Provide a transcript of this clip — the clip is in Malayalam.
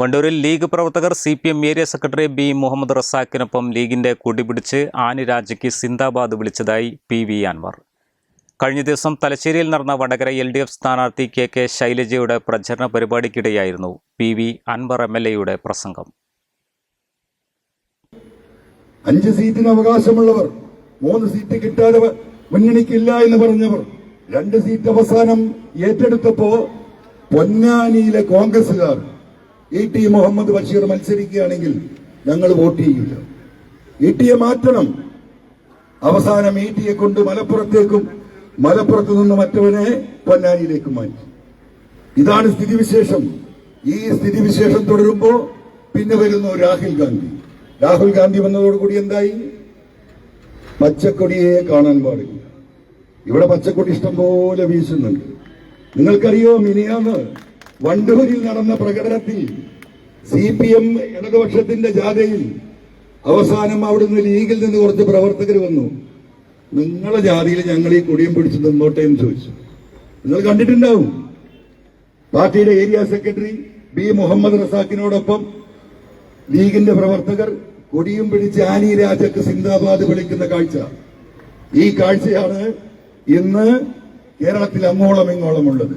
വണ്ടൂരിൽ ലീഗ് പ്രവർത്തകർ C P M area secretary B Muhammad റസാഖിനൊപ്പം ലീഗിന്റെ കൊടിപിടിച്ച് ആനിരാജയ്ക്ക് സിന്ദാബാദ് വിളിച്ചതായി പി വി അൻവർ. കഴിഞ്ഞ ദിവസം തലശ്ശേരിയിൽ നടന്ന വടകര എൽ ഡി എഫ് സ്ഥാനാർത്ഥി കെ കെ ശൈലജയുടെ പ്രചരണ പരിപാടിക്കിടെയായിരുന്നു P V Anvar M L എയുടെ പ്രസംഗം. അഞ്ച് സീറ്റിന് അവകാശമുള്ളവർ മൂന്ന് സീറ്റ് കിട്ടാതെ മുന്നണിക്കില്ല എന്ന് പറഞ്ഞവർ രണ്ട് സീറ്റ് അവസാനം ഏറ്റെടുത്തപ്പോ പൊന്നാനിയിലെ കോൺഗ്രസുകാർ ഇ ടി മുഹമ്മദ് ബഷീർ മത്സരിക്കുകയാണെങ്കിൽ ഞങ്ങൾ വോട്ട് ചെയ്യില്ല ഇ ടിയെ മാറ്റണം. അവസാനം ഇ ടിയെ കൊണ്ട് മലപ്പുറത്തേക്കും മലപ്പുറത്ത് നിന്ന് മറ്റവനെ പൊന്നാനിയിലേക്ക് മാറ്റി. ഇതാണ് സ്ഥിതിവിശേഷം. ഈ സ്ഥിതിവിശേഷം തുടരുമ്പോ പിന്നെ വരുന്നു രാഹുൽ ഗാന്ധി. രാഹുൽ ഗാന്ധി വന്നതോടുകൂടി എന്തായി? പച്ചക്കൊടിയെ കാണാൻ പാടില്ല. ഇവിടെ പച്ചക്കൊടി ഇഷ്ടം പോലെ വീശുന്നുണ്ട്. നിങ്ങൾക്കറിയോ മിനിയാന്ന്? വണ്ടൂരിൽ നടന്ന പ്രകടനത്തിൽ സി പി എം ഇടതുപക്ഷത്തിന്റെ ജാഥയിൽ അവസാനം അവിടുന്ന് ലീഗിൽ നിന്ന് കുറച്ച് പ്രവർത്തകർ വന്നു. നിങ്ങളെ ജാതിയിൽ ഞങ്ങൾ ഈ കൊടിയും പിടിച്ച് നിന്നോട്ടെ എന്ന് ചോദിച്ചു. നിങ്ങൾ കണ്ടിട്ടുണ്ടാവും. പാർട്ടിയുടെ ഏരിയ സെക്രട്ടറി ബി മുഹമ്മദ് റസാഖിനോടൊപ്പം ലീഗിന്റെ പ്രവർത്തകർ കൊടിയും പിടിച്ച് ആനി രാജക്ക് സിന്ദാബാദ് വിളിക്കുന്ന കാഴ്ച. ഈ കാഴ്ചയാണ് ഇന്ന് കേരളത്തിൽ അങ്ങോളം ഇങ്ങോളം ഉള്ളത്